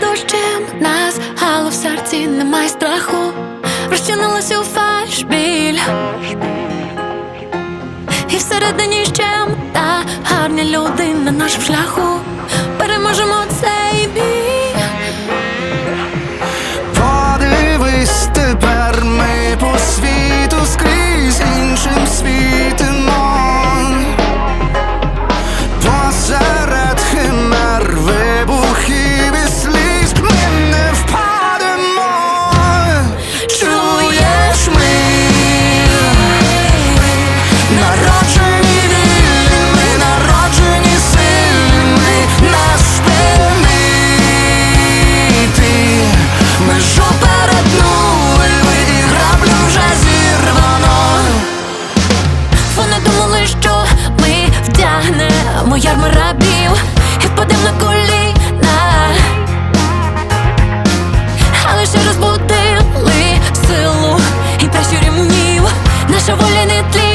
дощем. Нас, але в серці немає страху, розчинилася у фальш біль І всередині ще та гарні люди на нашому шляху Ми ярма рабів і впадемо на коліна, але ще розбудили силу і пращурів, наша воля не тлі.